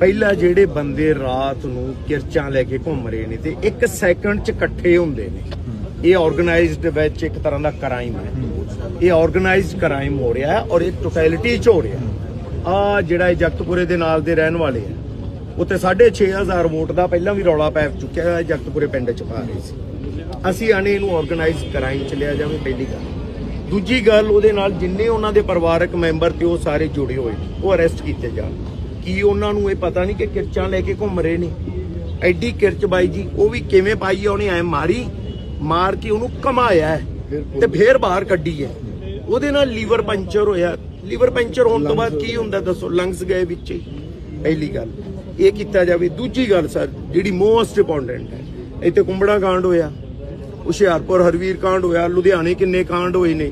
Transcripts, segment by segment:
ਪਹਿਲਾਂ ਜਿਹੜੇ ਬੰਦੇ ਰਾਤ ਨੂੰ ਕਿਰਚਾਂ ਲੈ ਕੇ ਘੁੰਮ ਰਹੇ ਨੇ ਤੇ ਇੱਕ ਸੈਕਿੰਡ 'ਚ ਇਕੱਠੇ ਹੁੰਦੇ ਨੇ। ਇਹ ਆਰਗੇਨਾਈਜ਼ਡ ਵਿੱਚ ਇੱਕ ਤਰ੍ਹਾਂ ਦਾ ਕ੍ਰਾਈਮ ਹੈ। ਇਹ ਆਰਗੇਨਾਈਜ਼ਡ ਕ੍ਰਾਈਮ ਹੋ ਰਿਹਾ ਹੈ ਔਰ ਇਹ ਟੋਟੈਲਿਟੀ 'ਚ ਹੋ ਰਿਹਾ ਆ ਜਿਹੜਾ ਇਹ ਜਗਤਪੁਰੇ ਦੇ ਨਾਲ ਦੇ ਰਹਿਣ ਵਾਲੇ ਆ, ਉੱਥੇ 6500 ਵੋਟ ਦਾ ਪਹਿਲਾਂ ਵੀ ਰੌਲਾ ਪੈ ਚੁੱਕਿਆ ਹੈ, ਜਗਤਪੁਰੇ ਪਿੰਡ 'ਚ ਪਾ ਰਹੇ ਸੀ। ਅਸੀਂ ਆਨੇ ਇਹਨੂੰ ਆਰਗੇਨਾਈਜ਼ ਕ੍ਰਾਈਮ ਚ ਲਿਆ ਜਾਵੇ ਪਹਿਲੀ ਗੱਲ। ਦੂਜੀ ਗੱਲ, ਉਹਦੇ ਨਾਲ ਜਿੰਨੇ ਉਹਨਾਂ ਦੇ ਪਰਿਵਾਰਕ ਮੈਂਬਰ ਤੇ ਉਹ ਸਾਰੇ ਜੁੜੇ ਹੋਏ ਉਹ ਅਰੈਸਟ ਕੀਤੇ ਜਾਣ। ਕੀ ਉਹਨਾਂ ਨੂੰ ਇਹ ਪਤਾ ਨਹੀਂ ਕਿ ਕਿਰਚਾਂ ਲੈ ਕੇ ਘੁੰਮ ਰਹੇ ਨੇ? ਐਡੀ ਕਿਰਚ ਬਾਈ ਜੀ ਉਹ ਵੀ ਕਿਵੇਂ ਪਾਈ ਉਹਨੇ ਐ ਮਾਰੀ ਮਾਰ ਕੇ ਉਹਨੂੰ ਕਮਾਇਆ ਤੇ ਫੇਰ ਬਾਹਰ ਕੱਢੀ ਹੈ। ਉਹਦੇ ਨਾਲ ਲੀਵਰ ਪੰਚਰ ਹੋਇਆ। ਲੀਵਰ ਪੰਚਰ ਹੋਣ ਤੋਂ ਬਾਅਦ ਕੀ ਹੁੰਦਾ ਦੱਸੋ? ਲੰਗਸ ਗਏ ਵਿੱਚ ਹੀ। ਪਹਿਲੀ ਗੱਲ। ਇਹ ਕੀਤਾ ਜਾਵੇ। ਦੂਜੀ ਗੱਲ ਸਰ ਜਿਹੜੀ ਮੋਸਟ ਇੰਪੋਰਟੈਂਟ ਹੈ। ਇੱਥੇ ਕੁੰਬੜਾ ਕਾਂਡ ਹੋਇਆ ਹੁਸ਼ਿਆਰਪੁਰ ਹਰਵੀਰ ਕਾਂਡ ਹੋਇਆ ਲੁਧਿਆਣੇ ਕਿੰਨੇ ਕਾਂਡ ਹੋਏ ਨੇ।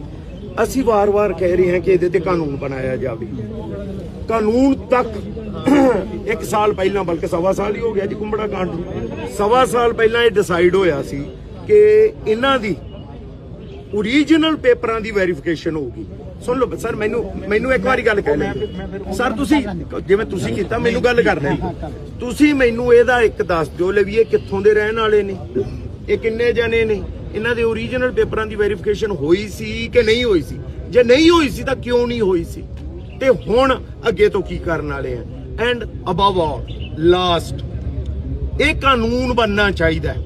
ਅਸੀਂ ਵਾਰ-ਵਾਰ ਕਹਿ ਰਹੇ ਹਾਂ ਕਿ ਇਹਦੇ ਤੇ ਕਾਨੂੰਨ ਬਣਾਇਆ ਜਾਵੇ। ਕਾਨੂੰਨ ਤੱਕ ਇੱਕ ਸਾਲ ਪਹਿਲਾਂ ਬਲਕਿ ਸਵਾ ਸਾਲ ਹੀ ਹੋ ਗਿਆ ਜੀ ਕੁੰਬੜਾ ਕਾਂਡ ਸਵਾ ਸਾਲ ਪਹਿਲਾਂ ਇਹ ਡਿਸਾਈਡ ਹੋਇਆ ਸੀ ਕਿ ਇਹਨਾਂ ਦੀ ਓਰੀਜਨਲ ਪੇਪਰਾਂ ਦੀ ਵੈਰੀਫਿਕੇਸ਼ਨ ਹੋਊਗੀ। ਸੁਣ ਲਓ ਸਰ, ਮੈਨੂੰ ਮੈਨੂੰ ਇੱਕ ਵਾਰੀ ਗੱਲ ਕਹਿ ਲੈਣ ਸਰ, ਤੁਸੀਂ, ਜਿਵੇਂ ਤੁਸੀਂ ਕੀਤਾ, ਮੈਨੂੰ ਗੱਲ ਕਰ ਲੈਣ ਤੁਸੀਂ ਮੈਨੂੰ ਇਹਦਾ ਇੱਕ ਦੱਸ ਦਿਓ ਲੈ ਵੀ ਇਹ ਕਿੱਥੋਂ ਦੇ ਰਹਿਣ ਵਾਲੇ ਨੇ? ਇਹ ਕਿੰਨੇ ਜਣੇ ਨੇ? ਇਹਨਾਂ ਦੇ ਓਰੀਜਨਲ ਪੇਪਰਾਂ ਦੀ ਵੈਰੀਫਿਕੇਸ਼ਨ ਹੋਈ ਸੀ ਕਿ ਨਹੀਂ ਹੋਈ ਸੀ? ਜੇ ਨਹੀਂ ਹੋਈ ਸੀ ਤਾਂ ਕਿਉਂ ਨਹੀਂ ਹੋਈ ਸੀ? ਤੇ ਹੁਣ ਅੱਗੇ ਤੋਂ ਕੀ ਕਰਨ ਵਾਲੇ ਆ? ਐਂਡ ਅਬਵ ਆਲ ਲਾਸਟ ਇਹ ਕਾਨੂੰਨ ਬਣਨਾ ਚਾਹੀਦਾ ਹੈ।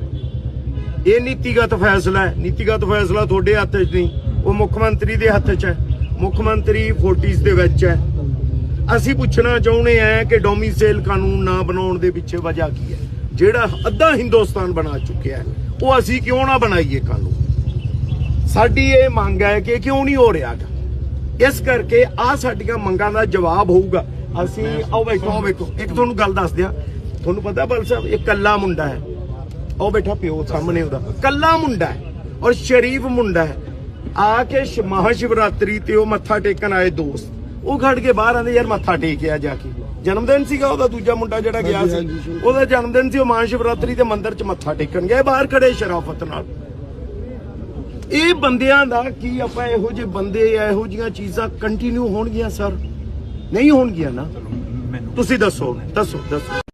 ਇਹ ਨੀਤੀਗਤ ਫੈਸਲਾ ਹੈ। ਨੀਤੀਗਤ ਫੈਸਲਾ ਤੁਹਾਡੇ ਹੱਥ 'ਚ ਨਹੀਂ, ਉਹ ਮੁੱਖ ਮੰਤਰੀ ਦੇ ਹੱਥ 'ਚ ਹੈ। ਮੁੱਖ ਮੰਤਰੀ 40s ਦੇ ਵਿੱਚ ਹੈ। ਅਸੀਂ ਪੁੱਛਣਾ ਚਾਹੁੰਦੇ ਆ ਕਿ ਡੋਮਿਸਾਈਲ ਕਾਨੂੰਨ ਨਾ ਬਣਾਉਣ ਦੇ ਪਿੱਛੇ ਵਜ੍ਹਾ ਕੀ ਹੈ? ਜਿਹੜਾ ਅੱਧਾ ਹਿੰਦੁਸਤਾਨ ਬਣਾ ਚੁੱਕਿਆ ਹੈ। ਉਹ ਅਸੀਂ ਕਿਉਂ ਨਾ ਬਣਾਈਏ ਕਾਨੂੰਨ? ਸਾਡੀ ਇਹ ਮੰਗ ਹੈ ਕਿ ਕਿਉਂ ਨਹੀਂ ਹੋ ਰਿਹਾ। ਇਸ ਕਰਕੇ ਆ ਸਾਡੀਆਂ ਮੰਗਾਂ ਦਾ ਜਵਾਬ ਹੋਊਗਾ। ਅਸੀਂ ਆਓ ਬੈਠੋ ਆਓ ਬੈਠੋ। ਇੱਕ ਤੁਹਾਨੂੰ ਗੱਲ ਦੱਸ ਦਿਆਂ। ਤੁਹਾਨੂੰ ਪਤਾ ਬਲ ਸਾਹਿਬ ਇਹ ਕੱਲਾ ਮੁੰਡਾ ਹੈ। ਉਹ ਬੈਠਾ ਪਿਓ ਸਾਹਮਣੇ ਉਹਦਾ। ਕੱਲਾ ਮੁੰਡਾ ਹੈ ਔਰ ਸ਼ਰੀਫ ਮੁੰਡਾ ਹੈ। ਆ ਕੇ ਮਹਾਸ਼ਿਵਰਾਤਰੀ ਤੇ ਉਹ ਮੱਥਾ ਟੇਕਣ ਆਏ ਦੋਸਤ। ਉਹ ਖੜ ਕੇ ਬਾਹਰ ਆਂਦੇ ਯਾਰ ਮੱਥਾ ਟੇਕਿਆ ਜਾ ਕੇ। ਜਨਮ ਦਿਨ ਸੀਗਾ ਉਹਦਾ ਦੂਜਾ ਮੁੰਡਾ ਜਿਹੜਾ ਗਿਆ ਸੀ। ਉਹਦਾ ਜਨਮ ਦਿਨ ਸੀ ਉਹ ਮਹਾਸ਼ਿਵਰਾਤਰੀ ਤੇ ਮੰਦਿਰ 'ਚ ਮੱਥਾ ਟੇਕਣ ਗਏ ਬਾਹਰ ਖੜੇ ਸ਼ਰਾਫਤ ਨਾਲ। ਇਹ ਬੰਦਿਆਂ ਦਾ ਕੀ ਆਪਾਂ ਇਹੋ ਜਿਹੇ ਬੰਦੇ ਆ ਇਹੋ ਜੀਆਂ ਚੀਜ਼ਾਂ ਕੰਟੀਨਿਊ ਹੋਣਗੀਆਂ ਸਰ? ਨਹੀਂ ਹੋਣਗੀਆਂ ਨਾ? ਤੁਸੀਂ ਦੱਸੋ ਦੱਸੋ ਦੱਸੋ।